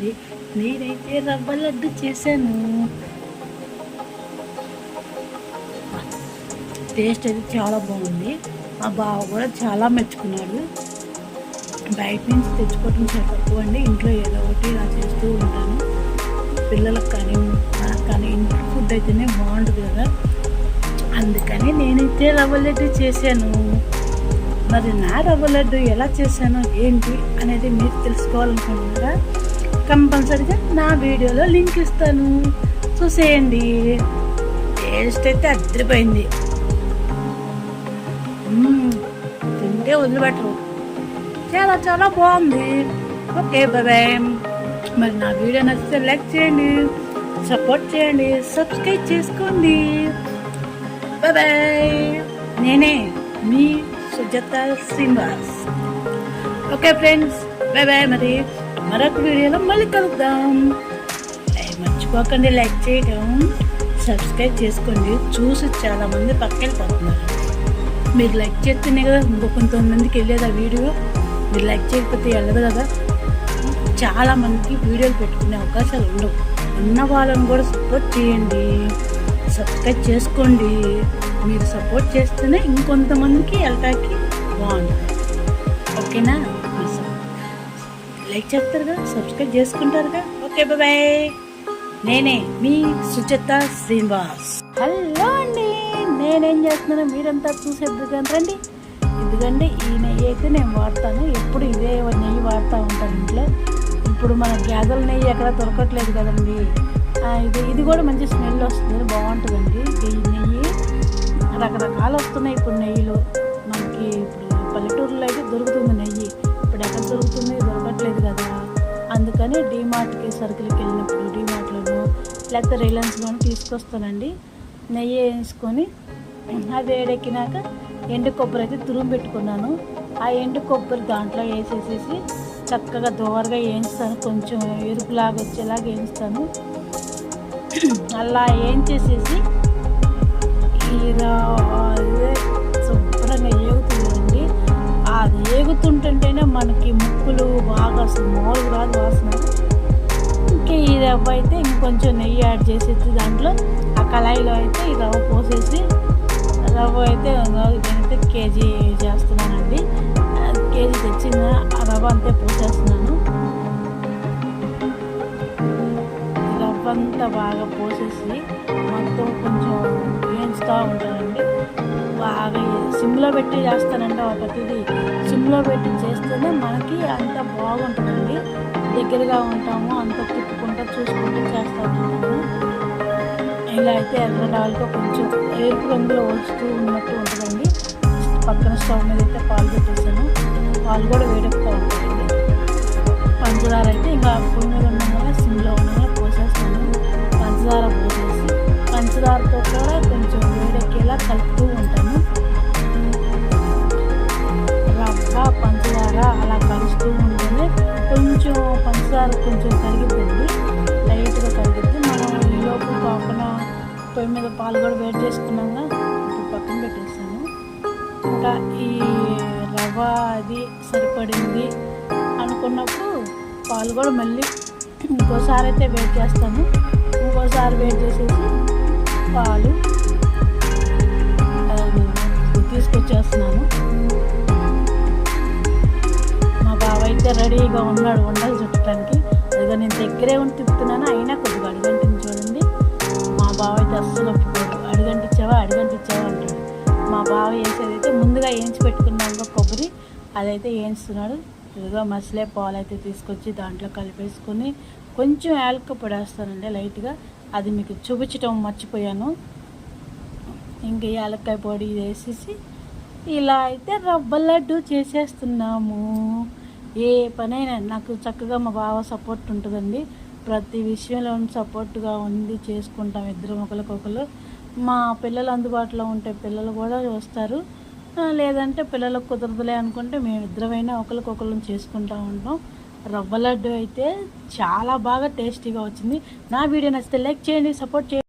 అయిపోయింది నేనైతే రవ్వ లడ్డు చేశాను. టేస్ట్ అయితే చాలా బాగుంది. మా బావ కూడా చాలా మెచ్చుకున్నాడు. బయట నుంచి తెచ్చుకోవటం చాలా తక్కువ అండి ఇంట్లో ఏదో ఒకటి ఇలా చేస్తూ ఉంటాను. పిల్లలకు కానీ నాకు కానీ ఇంట్లో ఫుడ్ అయితేనే బాగుంటుంది కదా. అందుకని నేనైతే రవ్వ లడ్డు చేశాను. మరి నా రవ్వ లడ్డు ఎలా చేశాను ఏంటి అనేది మీరు తెలుసుకోవాలనుకుంటున్నారా? కంపల్సరిగా నా వీడియోలో లింక్ ఇస్తాను. చూసేయండి. టేస్ట్ అయితే అద్దరిపోయింది. తింటే వదిలిపెట్టరు చాలా చాలా బాగుంది. ఓకే బాయ్ మరి నా వీడియో నచ్చితే లైక్ చేయండి. సపోర్ట్ చేయండి. సబ్స్క్రైబ్ చేసుకోండి. బాయ్. నేనే మీ Sujatha Srinivas. Okay friends. Bye bye మరి. మరొక వీడియోలో మళ్ళీ కలుద్దాం. మర్చిపోకండి లైక్ చేయడం సబ్స్క్రైబ్ చేసుకోండి. చూసి చాలామంది పక్కకెళ్ళిపోతున్నారు మీరు లైక్ చేస్తేనే కదా ఇంకో కొంతమందికి వెళ్ళేది ఆ వీడియో. మీరు లైక్ చేయకపోతే వెళ్ళదు కదా. చాలా మందికి వీడియోలు పెట్టుకునే అవకాశాలు ఉండవు. ఉన్న వాళ్ళని కూడా సపోర్ట్ చేయండి. సబ్స్క్రైబ్ చేసుకోండి. మీరు సపోర్ట్ చేస్తేనే ఇంకొంతమందికి వెళ్ళటానికి బాగుంటుంది. ఓకేనా? లైక్ చేస్తారుగా సబ్స్క్రైబ్ చేసుకుంటారుగా. Okay bye. నేనే మీ సుచిత శ్రీనివాస్. హలో అండి నేనేం చేస్తున్నాను మీరంతా చూసేద్దు కానీ రండి. ఎందుకంటే ఈ నెయ్యి అయితే నేను వాడతాను ఎప్పుడు ఇదే నెయ్యి వాడుతూ ఉంటాను ఇంట్లో. ఇప్పుడు మన గ్యాదల నెయ్యి ఎక్కడ దొరకట్లేదు కదండి. ఇది ఇది కూడా మంచి స్మెల్ వస్తుంది బాగుంటుందండి. ఈ నెయ్యి రకరకాలు వస్తున్నాయి ఇప్పుడు నెయ్యిలు. మనకి ఇప్పుడు పల్లెటూరులో అయితే దొరుకుతుంది నెయ్యి. ఇప్పుడు ఎక్కడ దొరుకుతుంది? కానీ డీమార్ట్కి సరుకులకి వెళ్ళినప్పుడు డీమార్ట్లోనూ లేకపోతే రిలయన్స్లోనూ తీసుకొస్తానండి. నెయ్యి వేసుకొని అది వేడెక్కినాక ఎండు కొబ్బరి అయితే తురుము పెట్టుకున్నాను. ఆ ఎండు కొబ్బరి దాంట్లో వేసేసేసి చక్కగా దోరగా వేయిస్తాను కొంచెం ఎరుపులాగా వచ్చేలాగా వేయిస్తాను అలా వేయించేసేసి ఈ రా- నెయ్యి శుభ్రంగా మనకి ముక్కులు బాగా అసలు మామూలుగా రాదు వాసన. ఇంకా ఈ రవ్వ అయితే ఇంకొంచెం నెయ్యి యాడ్ చేసేసి దాంట్లో ఆ కళాయిలో అయితే ఈ రవ్వ పోసేసి రవ్వ అయితే నేనైతే కేజీ చేస్తున్నానండి. కేజీ తెచ్చిన ఆ రవ్వ అంతే పోసేస్తున్నాను. రవ్వ అంతా బాగా పోసేసి మొత్తం కొంచెం వేయించుతూ ఉంటానండి. బాగా సిమ్లో పెట్టి చేస్తానంటే ఆ ప్రతిదీ? సిమ్లో పెట్టి చేస్తేనే మనకి అంత బాగుంటుందండి. దగ్గరగా ఉంటాము అంత తిప్పుకుంటూ చూసుకుంటూ చేస్తాము ఇలా అయితే ఎర్ర ఎర్రడాలుగా కొంచెం ఎరుపు రంగులో వస్తూ ఉన్నట్టు ఉంటుందండి. పక్కన స్టవ్ మీద అయితే పాలు పెట్టేసాను పాలు కూడా వేడెక్కుతూ ఉంటుంది పంచదార అయితే ఇంకా పొయ్యి మీద సిమ్లో ఉండగానే పోసేస్తాను. పంచదార పోసేసి పంచదారతో కూడా కొంచెం వేడెక్కేలా కలుపుతూ ఉంటాను. పంచదార అలా కలుస్తూ ఉంటుంది కొంచెం పంచదార కొంచెం కరిగిపోయింది. లైట్గా కరిగిద్ది మనం ఈలోపు లోపు పొయ్యి మీద పాలు కూడా వేడి చేసుకున్నాక ఇప్పుడు పక్కన పెట్టేసాను ఇంకా ఈ రవ్వ అది సరిపడింది అనుకున్నప్పుడు పాలు కూడా మళ్ళీ ఇంకోసారి అయితే వేడి చేస్తాను. ఇంకోసారి వేడి చేసేసి పాలు తీసుకొచ్చేస్తున్నాను. అయితే రెడీగా ఉన్నాడు వండలు చుట్టడానికి అదిగో నేను దగ్గరే ఉండి తిప్పుతున్నాను అయినా కొద్దిగా అడిగంటిని చూడండి మా బావ అయితే అస్సలు ఒప్పుకోడు. అడిగంటిచ్చావా? అడిగంటిచ్చావా అంటాడు. మా బావ వేసేదైతే ముందుగా వేయించి పెట్టుకున్నాక కొబ్బరి. అదైతే వేయించుతున్నాడు. ఇదిగో మసలే పాలు అయితే తీసుకొచ్చి దాంట్లో కలిపేసుకొని కొంచెం యాలక పొడేస్తానండి లైట్గా. అది మీకు చూపించటం మర్చిపోయాను. ఇంక యాలక్కాయ పొడి వేసేసి ఇలా అయితే రవ్వ లడ్డు చేసేస్తున్నాము. ఏ పనైనా నాకు చక్కగా మా బావ సపోర్ట్ ఉంటుందండి. ప్రతి విషయంలో సపోర్ట్గా ఉంది చేసుకుంటాం ఇద్దరం ఒకరికొకరు. మా పిల్లలు అందుబాటులో ఉంటే పిల్లలు కూడా వస్తారు. లేదంటే పిల్లలకు కుదరదులే అనుకుంటే మేము ఇద్దరమైనా ఒకరికొకరు చేసుకుంటూ ఉంటాం. రవ్వ లడ్డు అయితే చాలా బాగా టేస్టీగా వచ్చింది. నా వీడియో నచ్చితే లైక్ చేయండి సపోర్ట్ చేయండి.